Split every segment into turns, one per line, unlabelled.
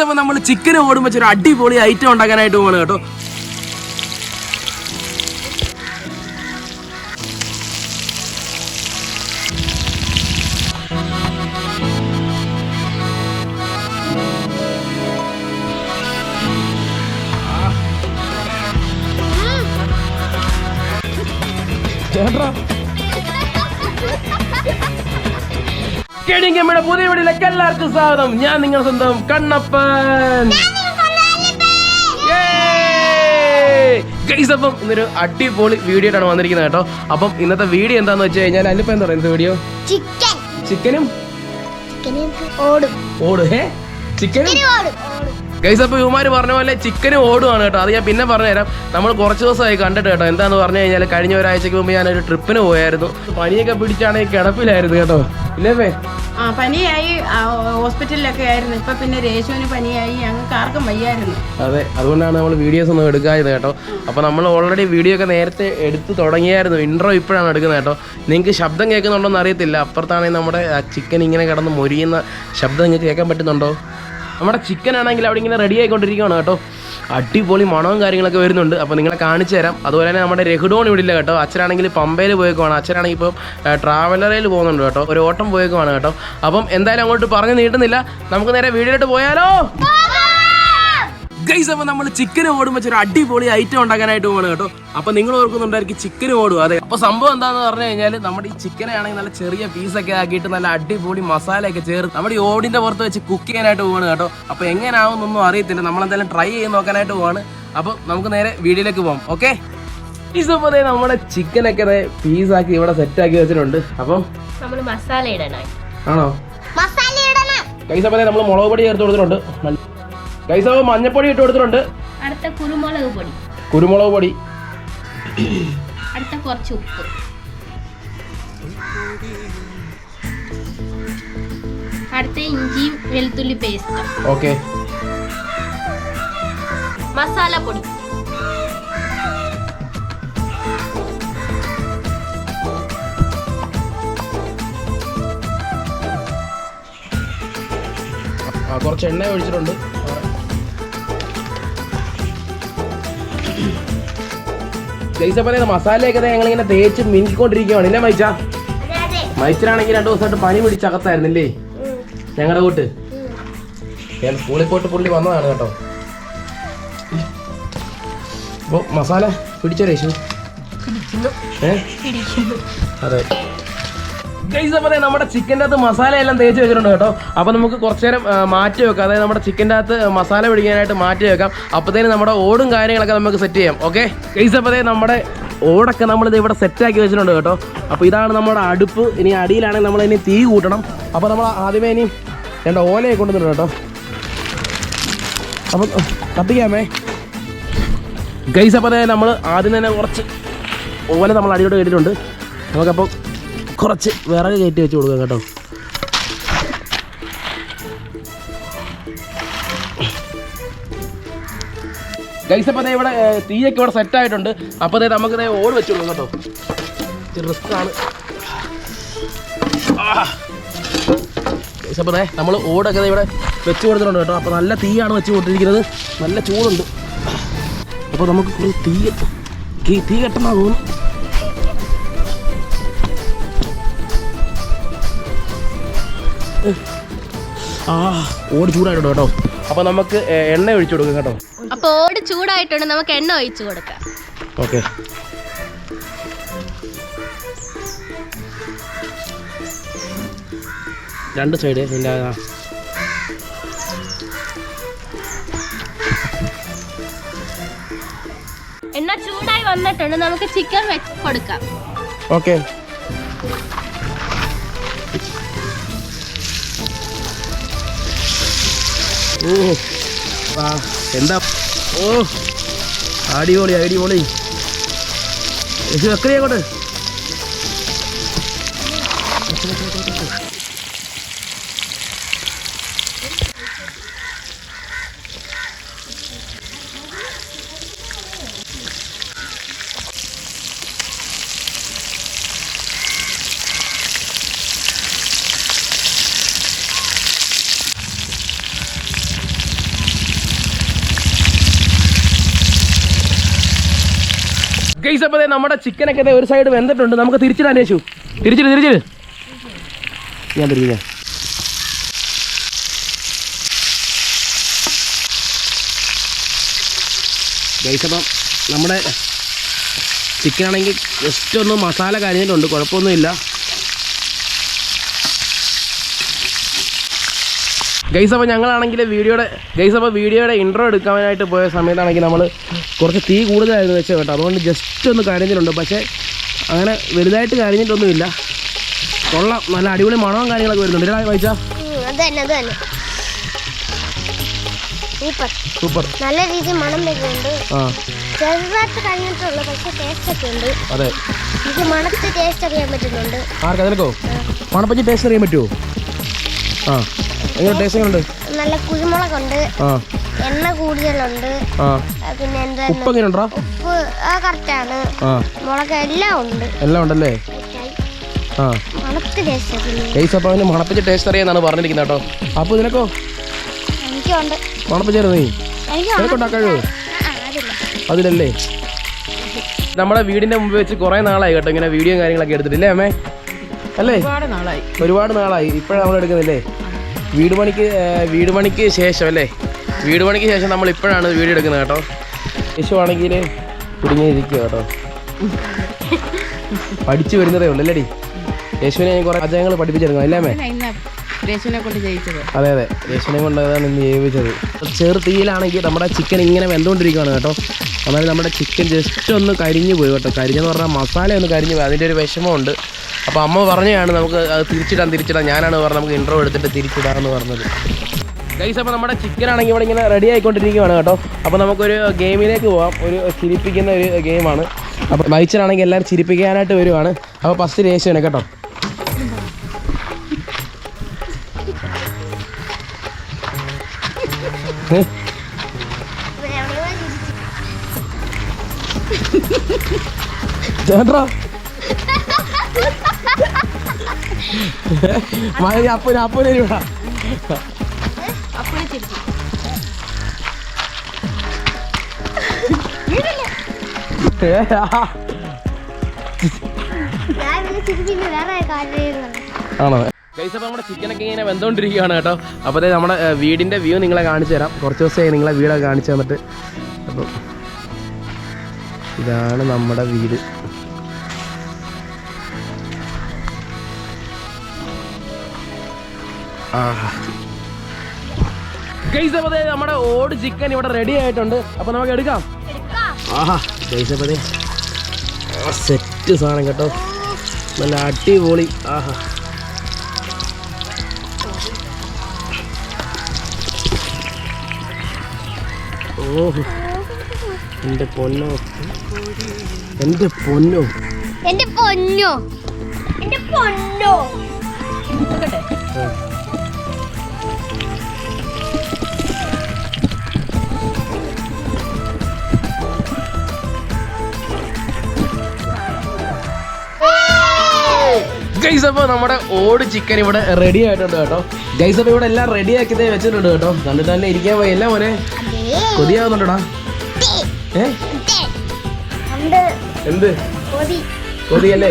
Guys അപ്പൊ നമ്മൾ chicken ഓടും വെച്ചൊരു അടിപൊളി ഐറ്റം ഉണ്ടാക്കാനായിട്ട് പോകണം കേട്ടോ. ചേട്ടാ കേടിങ്കമ്മയുടെ പുതിയ വീടിലേക്ക് എല്ലാവർക്കും സ്വാഗതം. ഞാൻ നിങ്ങൾ സ്വന്തം കണ്ണപ്പൻ. ഗൈസ് അപ്പം ഇന്നൊരു അടിപൊളി വീഡിയോ ആണ് വന്നിരിക്കുന്നത് കേട്ടോ. അപ്പം ഇന്നത്തെ വീഡിയോ എന്താന്ന് വെച്ച് കഴിഞ്ഞാൽ അതിലിപ്പോ എന്താ പറയുന്നത് വീഡിയോ? ചിക്കനും
ഓടും.
ഓടും. ചിക്കനും ഗൈസ് അപ്പോൾ ഇവമാര് പറഞ്ഞ പോലെ ചിക്കന് ഓടുവാണ് കേട്ടോ. അത് ഞാൻ പിന്നെ പറഞ്ഞുതരാം. നമ്മൾ കുറച്ച് ദിവസമായി കണ്ടിട്ട് കേട്ടോ. എന്താന്ന് പറഞ്ഞു കഴിഞ്ഞാൽ കഴിഞ്ഞ ഒരാഴ്ചക്ക് മുമ്പ് ഞാൻ ഒരു ട്രിപ്പിന് പോയായിരുന്നു പനിയൊക്കെ പിടിച്ചാണെങ്കിൽ കിടപ്പിലായിരുന്നു കേട്ടോ. ഇല്ലേ
ആ പനിയായി. ഹോസ്പിറ്റലിലൊക്കെ ആയിരുന്നു. ഇപ്പൊ പിന്നെ രേശുവിന് പനിയായി. ഞങ്ങൾക്ക് ആർക്കും വയ്യായിരുന്നു.
അതെ അതുകൊണ്ടാണ് നമ്മൾ വീഡിയോസ് ഒന്നും എടുക്കാതെ കേട്ടോ. അപ്പൊ നമ്മൾ ഓൾറെഡി വീഡിയോ ഒക്കെ നേരത്തെ എടുത്തു തുടങ്ങിയായിരുന്നു. ഇൻട്രോ ഇപ്പോഴാണ് എടുക്കുന്നത് കേട്ടോ. നിങ്ങൾക്ക് ശബ്ദം കേൾക്കുന്നുണ്ടോ എന്ന് അറിയത്തില്ല. അപ്പുറത്താണെങ്കിൽ നമ്മുടെ ചിക്കൻ ഇങ്ങനെ കിടന്ന് മൊരിയുന്ന ശബ്ദം നിങ്ങൾക്ക് കേൾക്കാൻ പറ്റുന്നുണ്ടോ? നമ്മുടെ ചിക്കൻ ആണെങ്കിൽ അവിടെ ഇങ്ങനെ റെഡി ആയിക്കൊണ്ടിരിക്കുകയാണ് കേട്ടോ. അടിപൊളി മണവും കാര്യങ്ങളൊക്കെ വരുന്നുണ്ട്. അപ്പോൾ നിങ്ങളെ കാണിച്ചു തരാം. അതുപോലെ തന്നെ നമ്മുടെ രഘുഡോൺ ഇവിടെ ഇല്ല കേട്ടോ. അച്ഛനാണെങ്കിൽ പമ്പയിൽ പോയേക്കുവാണ്. അച്ഛനാണെങ്കിൽ ഇപ്പം ട്രാവലറിൽ പോകുന്നുണ്ട് കേട്ടോ. ഒരു ഓട്ടം പോയേക്കുവാണ് കേട്ടോ. അപ്പം എന്തായാലും അങ്ങോട്ട് പറഞ്ഞു നീട്ടുന്നില്ല. നമുക്ക് നേരെ വീഡിയോയിലോട്ട് പോയാലോ? ഗൈസ് അപ്പോൾ നമ്മൾ ചിക്കൻ ഓടും ഒരു അടിപൊളി ഐറ്റം ഉണ്ടാക്കാനായിട്ട് പോകണം കേട്ടോ. അപ്പോൾ നിങ്ങൾ ഓർക്കുന്നുണ്ടായിരിക്കും ചിക്കൻ ഓടും അതെ അപ്പോൾ സംഭവം എന്താണെന്ന് പറഞ്ഞു കഴിഞ്ഞാൽ നമ്മുടെ ഈ ചിക്കനെ ആണെങ്കിൽ നല്ല ചെറിയ പീസൊക്കെ ആക്കിയിട്ട് നല്ല അടിപൊളി മസാലയൊക്കെ ചേർത്ത് നമ്മുടെ ഈ ഓടിന്റെ പുറത്ത് വെച്ച് കുക്ക് ചെയ്യാനായിട്ട് പോവാണ് കേട്ടോ. അപ്പോൾ എങ്ങനെയാവുന്നൊന്നും അറിയത്തില്ല. നമ്മളെന്തായാലും ട്രൈ ചെയ്ത് നോക്കാനായിട്ട് പോവാണ്. അപ്പോൾ നമുക്ക് നേരെ വീഡിയോയിലേക്ക് പോകാം ഓക്കെ ഇപ്പോൾ നമ്മുടെ ചിക്കനൊക്കെ പീസാക്കി ഇവിടെ സെറ്റ് ആക്കി വെച്ചിട്ടുണ്ട്. അപ്പം
നമ്മൾ മസാല ഇടണം.
ആണോ?
മസാല ഇടണം.
കൈസപ്പതേ നമ്മൾ മുളക് പൊടി ചേർത്ത് കൊടുത്തിട്ടുണ്ട്. കൈസ മഞ്ഞപ്പൊടി ഇട്ട് കൊടുത്തിട്ടുണ്ട്.
അടുത്ത കുരുമുളക് പൊടി.
കുരുമുളക് പൊടി.
അടുത്ത കുറച്ച് ഉപ്പ്. അടുത്ത ഇഞ്ചിയും വെളുത്തുള്ളി പേസ്റ്റ്.
ഓക്കെ
മസാല പൊടി.
കുറച്ച് എണ്ണ ഒഴിച്ചിട്ടുണ്ട്. ജയ്സപ്പനെ മസാലയൊക്കെ ഞങ്ങൾ ഇങ്ങനെ തേച്ച് മിനിക്കൊണ്ടിരിക്കുകയാണ് ഇല്ലേ മൈച്ച? മൈച്ചനാണെങ്കിൽ രണ്ടു ദിവസമായിട്ട് പനി പിടിച്ചകത്തായിരുന്നില്ലേ ഞങ്ങളുടെ കൂട്ട് ഞാൻ സ്കൂളിൽ പോയിട്ട് പുള്ളി വന്നതാണ് കേട്ടോ. അപ്പോൾ മസാല പിടിച്ചോ രേശു? ഏ? അതെ. ഗൈസ് അപ്പോൾ നമ്മുടെ ചിക്കന്റെ അകത്ത് മസാല എല്ലാം തേച്ച് വെച്ചിട്ടുണ്ട് കേട്ടോ. അപ്പോൾ നമുക്ക് കുറച്ച് നേരം മാറ്റി വെക്കാം. അതായത് നമ്മുടെ ചിക്കന്റെ അകത്ത് മസാല പിടിക്കാനായിട്ട് മാറ്റി വെക്കാം. അപ്പോഴത്തേന് നമ്മുടെ ഓടും കാര്യങ്ങളൊക്കെ നമുക്ക് സെറ്റ് ചെയ്യാം. ഓക്കെ ഗൈസ് അപ്പോൾ നമ്മുടെ ഓടൊക്കെ നമ്മളിത് ഇവിടെ സെറ്റാക്കി വെച്ചിട്ടുണ്ട് കേട്ടോ. അപ്പോൾ ഇതാണ് നമ്മുടെ അടുപ്പ്. ഇനി അടിയിലാണെങ്കിൽ നമ്മൾ ഇനി തീ കൂട്ടണം. അപ്പോൾ നമ്മൾ ആദ്യമേ ഇനി രണ്ട് ഓലയെ കൊണ്ടുവന്നിട്ടുണ്ട് കേട്ടോ. അപ്പം കത്തിക്കാമേ. ഗൈസ് അപ്പോൾ നമ്മൾ ആദ്യം തന്നെ കുറച്ച് ഓല നമ്മൾ അടിയോട് കേട്ടിട്ടുണ്ട് നമുക്കപ്പോൾ കുറച്ച് വിറക് കയറ്റി വെച്ച് കൊടുക്കാം കേട്ടോ. ഗൈസ് അപ്പോൾ അതേ ഇവിടെ തീയൊക്കെ ഇവിടെ സെറ്റ് ആയിട്ടുണ്ട്. അപ്പോൾ ദേ നമുക്ക് അതേ ഓട് വെച്ച് കൊടുക്കാം കേട്ടോ. റിസ്ക് ആണ്. ഗൈസ് നമ്മൾ ഓടൊക്കെ ഇവിടെ വെച്ച് കൊടുത്തിട്ടുണ്ട് കേട്ടോ. അപ്പോൾ നല്ല തീയാണ് വെച്ച് കൊടുത്തിരിക്കുന്നത്. നല്ല ചൂടുണ്ട്. അപ്പോൾ നമുക്ക് കുറേ തീ തീ- കെട്ടണ തോന്നുന്നു. ആ ഓട് ചൂടായിട്ടുണ്ട് കേട്ടോ. അപ്പോൾ നമുക്ക് എണ്ണ ഒഴിച്ചു കൊടുക്കും കേട്ടോ.
അപ്പൊ ഓട് ചൂടായിട്ടുണ്ട് നമുക്ക് എണ്ണ ഒഴിച്ചു കൊടുക്കാം.
ഓക്കെ. രണ്ട് സൈഡ് പിന്നെ.
എണ്ണ ചൂടായി വന്നിട്ടുണ്ട് നമുക്ക് ചിക്കൻ വെച്ച് കൊടുക്കാം.
ഓക്കെ. ഓ ആ എന്താ? ഓ അടിപൊളി അടിപൊളി. വെക്കണേ അങ്ങോട്ട് ഗൈസ് അപ്പോൾ നമ്മുടെ ചിക്കനൊക്കെ ഒരു സൈഡ് വെന്തിട്ടുണ്ട്. നമുക്ക് തിരിച്ചിടാൻ രേശു. തിരിച്ചു തിരിച്ചു ഞാൻ തിരിച്ചു ഗൈസ് അപ്പം നമ്മുടെ ചിക്കനാണെങ്കിൽ ജസ്റ്റ് ഒന്ന് മസാല കരിഞ്ഞിട്ടുണ്ട്. കുഴപ്പമൊന്നുമില്ല. ഗൈസ് അപ്പോൾ ഞങ്ങളാണെങ്കിൽ വീഡിയോയുടെ ഗൈസ് അപ്പോൾ വീഡിയോയുടെ ഇൻട്രോ എടുക്കാനായിട്ട് പോയ സമയത്താണെങ്കിൽ നമ്മൾ കുറച്ച് തീ കൂടുതലായിരുന്നു വെച്ചാൽ കേട്ടോ. അതുകൊണ്ട് ജസ്റ്റ് ഒന്ന് കരഞ്ഞിട്ടുണ്ട്. പക്ഷേ അങ്ങനെ വലുതായിട്ട് കരഞ്ഞിട്ടൊന്നുമില്ല. കൊള്ളാം നല്ല അടിപൊളി മണവും കാര്യങ്ങളൊക്കെ വരുന്നുണ്ട്. വായിച്ചാ
സൂപ്പർ നല്ല രീതിയിൽ മണം വരുന്നുണ്ട്. ചെറുതായിട്ട് കഴിഞ്ഞിട്ടുള്ളൂ പക്ഷേ ടേസ്റ്റ് ഒക്കെ ഉണ്ട്.
അതെ.
എനിക്ക് മണത്ത് ടേസ്റ്റ് അറിയാൻ പറ്റുന്നുണ്ട്.
ആർക്കാ? ടേസ്റ്റ് അറിയാൻ പറ്റുമോ ആ.
നല്ല കുരുമുളകുണ്ട്.
ആ.
എണ്ണ കൂടുതലുണ്ട്. പിന്നെ എന്താ
ഉപ്പ് എങ്ങനെയുണ്ടോ
ഉപ്പ് ആ കറക്റ്റാണ് മുളക് എല്ലാം ഉണ്ട്.
എല്ലാം ഉണ്ടല്ലേ? മണപ്പച്ചി ടേസ്റ്റ് അറിയാന്നാണ് പറഞ്ഞിരിക്കുന്നത് കേട്ടോ. അപ്പോൾ നിനക്കോ?
എനിക്കുണ്ട്.
മണപ്പച്ചായിരുന്നു നീ? നിനക്കുണ്ടാക്കാഴോ
ആ, അതില്ല
അതിലല്ലേ? നമ്മുടെ വീടിന്റെ മുമ്പ് വെച്ച് കുറെ നാളായി കേട്ടോ ഇങ്ങനെ വീഡിയോ കാര്യങ്ങളൊക്കെ എടുത്തിട്ടില്ലേ അമ്മേ? അല്ലേ?
ഒരുപാട് നാളായി.
ഒരുപാട് നാളായി. ഇപ്പോഴാണ് നമ്മൾ എടുക്കുന്നില്ലേ വീട് പണിക്ക് വീട് പണിക്ക് ശേഷം അല്ലേ? വീട് പണിക്ക് ശേഷം നമ്മൾ ഇപ്പോഴാണ് വീഡിയോ എടുക്കുന്നത് കേട്ടോ. യേശു ആണെങ്കിൽ കുടുങ്ങിയിരിക്കുക കേട്ടോ. പഠിച്ചു വരുന്നതേ ഉള്ളൂ അല്ലേടി? യേശുവിനെ ഞാൻ കുറേ പാചകങ്ങൾ പഠിപ്പിച്ചെടുക്കണം അല്ലേ
കൊണ്ട്
അതെ അതെ. യേശുവിനെ കൊണ്ടതാണ് ഇന്ന് ഏൽപ്പിച്ചത് ചെറു തീയിലാണെങ്കിൽ നമ്മുടെ ചിക്കൻ ഇങ്ങനെ വെന്തുകൊണ്ടിരിക്കുകയാണ് കേട്ടോ. അതായത് നമ്മുടെ ചിക്കൻ ജസ്റ്റ് ഒന്ന് കരിഞ്ഞു പോയി കേട്ടോ. കരിഞ്ഞെന്ന് പറഞ്ഞാൽ മസാല ഒന്ന് കരിഞ്ഞു പോയി. അതിന്റെ ഒരു വിഷമമുണ്ട്. അപ്പോൾ അമ്മ പറഞ്ഞതാണ് നമുക്ക് അത് തിരിച്ചിടാൻ തിരിച്ചിടാൻ ഞാനാണ് പറഞ്ഞത് നമുക്ക് ഇൻട്രോ എടുത്തിട്ട് തിരിച്ചിടാമെന്ന് പറഞ്ഞത്. ഗൈസ് അപ്പോൾ നമ്മുടെ ചിക്കൻ ആണെങ്കിൽ ഇവിടെ ഇങ്ങനെ റെഡി ആയിക്കൊണ്ടിരിക്കുകയാണ് കേട്ടോ. അപ്പോൾ നമുക്കൊരു ഗെയിമിലേക്ക് പോവാം. ഒരു ചിരിപ്പിക്കുന്ന ഒരു ഗെയിമാണ് അപ്പോൾ മൈച്ചനാണെങ്കിൽ എല്ലാവരും ചിരിപ്പിക്കാനായിട്ട് വരുവാണ്. അപ്പോൾ ഫസ്റ്റ് രേശുവിനെ കേട്ടോ? ചേട്ടാ. മഴ അപ്പന അപ്പന ആണോ? ഗൈസ് അപ്പോൾ നമ്മുടെ ചിക്കനൊക്കെ ഇങ്ങനെ വെന്തോണ്ടിരിക്കുകയാണ് കേട്ടോ. അപ്പോൾ അതെ നമ്മുടെ വീടിന്റെ വീടിന്റെ വ്യൂ നിങ്ങളെ കാണിച്ചു തരാം. കുറച്ച് ദിവസമായി നിങ്ങളെ വീടൊക്കെ കാണിച്ചു തന്നിട്ട്. അപ്പം ഇതാണ് നമ്മുടെ വീട്. ഗൈസ് അപ്പോൾ നമ്മുടെ ഓട് ചിക്കൻ ഇവിടെ റെഡി ആയിട്ടുണ്ട്. അപ്പൊ നമുക്ക് എടുക്കാം. ആഹാ ഗൈസ് സെറ്റ് സാധനം കേട്ടോ. നല്ല അടിപൊളി. ആഹാ. ഓഹോ എന്റെ പൊന്നോ. എന്റെ പൊന്നോ.
എന്റെ പൊന്നോ. എന്റെ പൊന്നോ.
ഗൈസ് അപ്പോൾ നമ്മുടെ ഓട് ചിക്കൻ ഇവിടെ റെഡി ആയിട്ടുണ്ട് കേട്ടോ. ഗൈസ് അപ്പോൾ ഇവിടെ എല്ലാം റെഡി ആക്കിയതേ വെച്ചിട്ടുണ്ട് കേട്ടോ. കണ്ടിട്ട് തന്നെ ഇരിക്കാൻ പോയി എല്ലാം മോനെ കൊതിയാവുന്നുണ്ടോടാ? എന്ത്? കൊതിയല്ലേ?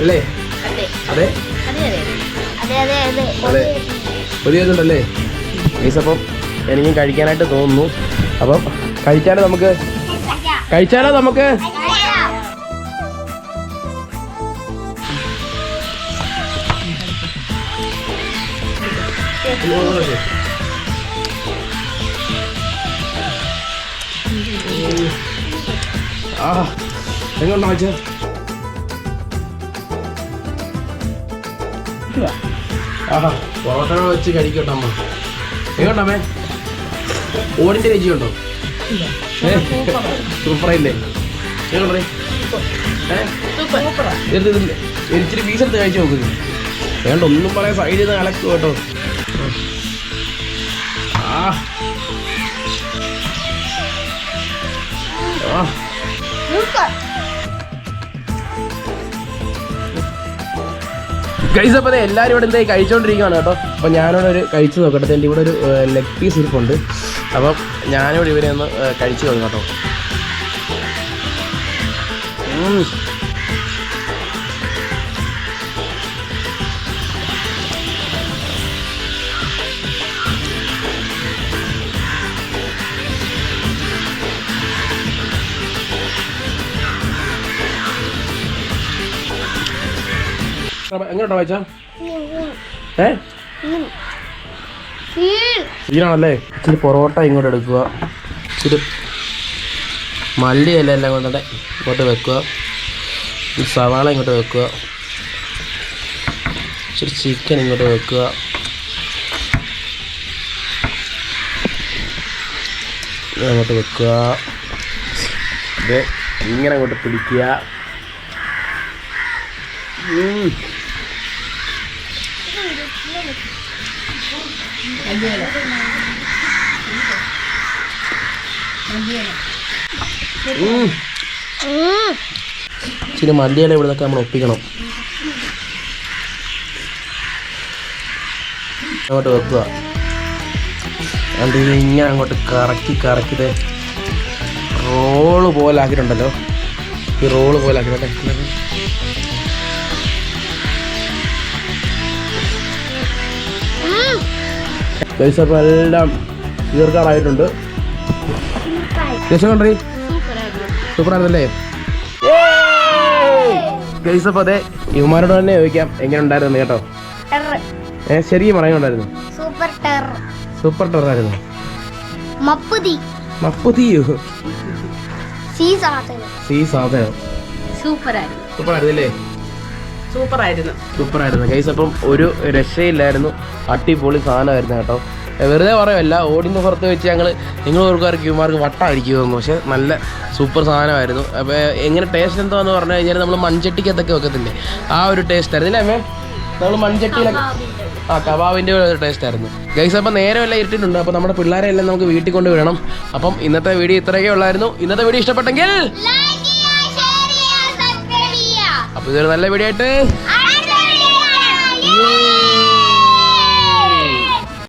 അല്ലേ?
അതെ.
അതെ? കൊതിയായിട്ടുണ്ടല്ലേ ഗൈസ് അപ്പം എനിക്കും കഴിക്കാനായിട്ട് തോന്നുന്നു. അപ്പം കഴിച്ചാലേ നമുക്ക്? കഴിച്ചാലോ നമുക്ക്? ആ എങ്ങോട്ടാ വെച്ചാ ആഹാ പൊറോട്ട വെച്ച് കഴിക്കട്ടെ അമ്മ എങ്ങോട്ടമ്മേ ഓടിന്റെ രുചിയുണ്ടോ സൂപ്പറായില്ലേ എങ്ങോട്ടേ ഇച്ചിരി പീസ് എടുത്ത് കഴിച്ചു നോക്കുന്നു വേണ്ട ഒന്നും പറയാൻ സൈഡിൽ നിന്ന് അലക്കും കേട്ടോ ഗൈസ് അപ്പോൾ എല്ലാവരും ഇവിടെ എന്തായി കഴിച്ചുകൊണ്ടിരിക്കുകയാണ് കേട്ടോ. അപ്പോൾ ഞാനിവിടെ ഒരു കഴിച്ചു നോക്കട്ടെ. എന്റെ ഇവിടെ ഒരു ലെഗ് പീസ് ഇരിപ്പുണ്ട്. അപ്പം ഞാനിവിടെ ഇവരെ ഒന്ന് കഴിച്ചു നോക്കാം കേട്ടോ. ഉം. എങ്ങനെയുണ്ടോ വായിച്ച ഏ സീനാണല്ലേ ഇച്ചിരി പൊറോട്ട ഇങ്ങോട്ട് എടുക്കുക. ഇച്ചിരി മല്ലിയല്ല എല്ലാം കൊണ്ടിട്ട് ഇങ്ങോട്ട് വെക്കുക. സവാള ഇങ്ങോട്ട് വെക്കുക. ഇച്ചിരി ചിക്കൻ ഇങ്ങോട്ട് വെക്കുക. അങ്ങോട്ട് വെക്കുക. ഇത് ഇങ്ങനെ അങ്ങോട്ട് പിടിക്കുക. ഇച്ചിരി മല്ലിയില ഇവിടുന്നൊക്കെ നമ്മൾ ഒപ്പിക്കണം. അങ്ങോട്ട് വെക്കുക. ഇത് ഇങ്ങനെ അങ്ങോട്ട് കറക്കി കറക്കിത് റോൾ പോലെ ആക്കിയിട്ടുണ്ടല്ലോ. ഈ റോൾ പോലെ ആക്കിയിട്ടെ പൈസ അപ്പോൾ എല്ലാം തീർക്കാറായിട്ടുണ്ട് രക്ഷകണ്ടേ സൂപ്പറായിരുന്നല്ലേ? ഗൈസ് അപ്പോൾ അതെ ഇവന്മാരോട് തന്നെ ചോദിക്കാം എങ്ങനെ ഉണ്ടായിരുന്നു കേട്ടോ? ഏ ശരിക്കും പറയുന്നുണ്ടായിരുന്നു.
Super terror.
സൂപ്പർ ടെറായിരുന്നു
മപ്പുതി.
മപ്പുതിയോ
സീ സാധനം.
സീ സാധനം.
സൂപ്പർ ആയിരുന്നു
സൂപ്പർ ആയിരുന്നില്ലേ
സൂപ്പർ ആയിരുന്നു
ഗൈസ് അപ്പം ഒരു രക്ഷയില്ലായിരുന്നു. അടിപൊളി സാധനമായിരുന്നു കേട്ടോ. വെറുതെ പറയുമല്ല ഓടിന്റെ പുറത്ത് വെച്ച് ഞങ്ങൾ നിങ്ങൾ ഓർക്കാർക്ക് ക്യൂമാർക്ക് വട്ട അടിക്കുമെന്നു. പക്ഷെ നല്ല സൂപ്പർ സാധനമായിരുന്നു. അപ്പോൾ എങ്ങനെ ടേസ്റ്റ് എന്താണെന്ന് പറഞ്ഞു കഴിഞ്ഞാൽ നമ്മൾ മൺചട്ടിക്കത്തൊക്കെ വെക്കത്തില്ലേ? ആ ഒരു ടേസ്റ്റ് ആയിരുന്നു. അല്ലേ നമ്മൾ മൺചട്ടിയിലൊക്കെ ആ കബാബിന്റെ ഒരു ടേസ്റ്റ് ആയിരുന്നു. ഗൈസ് അപ്പം നേരെ എല്ലാം ഇരുട്ടിട്ടുണ്ട്. അപ്പോൾ നമ്മുടെ പിള്ളേരെ എല്ലാം നമുക്ക് വീട്ടിൽ കൊണ്ട് വിടണം. അപ്പം ഇന്നത്തെ വീഡിയോ ഇത്രയൊക്കെ ഉള്ളായിരുന്നു. ഇന്നത്തെ വീഡിയോ ഇഷ്ടപ്പെട്ടെങ്കിൽ അപ്പോൾ ഇതൊരു നല്ല വീഡിയോ ആയിട്ട്